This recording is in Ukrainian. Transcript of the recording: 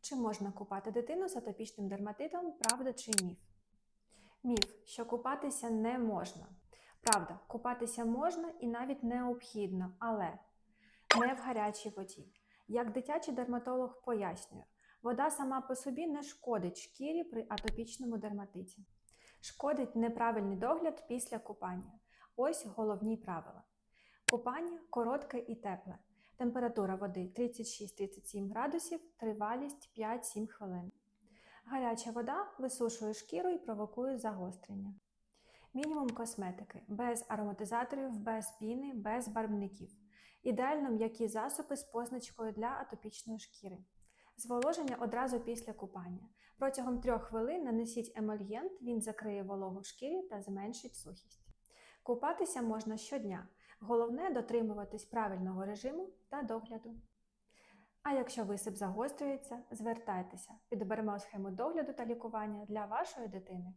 Чи можна купати дитину з атопічним дерматитом? Правда чи міф? Міф, що купатися не можна. Правда, купатися можна і навіть необхідно, але не в гарячій воді. Як дитячий дерматолог пояснює, вода сама по собі не шкодить шкірі при атопічному дерматиті. Шкодить неправильний догляд після купання. Ось головні правила. Купання коротке і тепле. Температура води 36-37 градусів, тривалість 5-7 хвилин. Гаряча вода висушує шкіру і провокує загострення. Мінімум косметики без ароматизаторів, без піни, без барвників. Ідеально м'які засоби з позначкою для атопічної шкіри. Зволоження одразу після купання. Протягом 3 хвилин нанесіть емольєнт, він закриє вологу в шкірі та зменшить сухість. Купатися можна щодня. Головне дотримуватись правильного режиму та догляду. А якщо висип загострюється, звертайтеся, підберемо схему догляду та лікування для вашої дитини.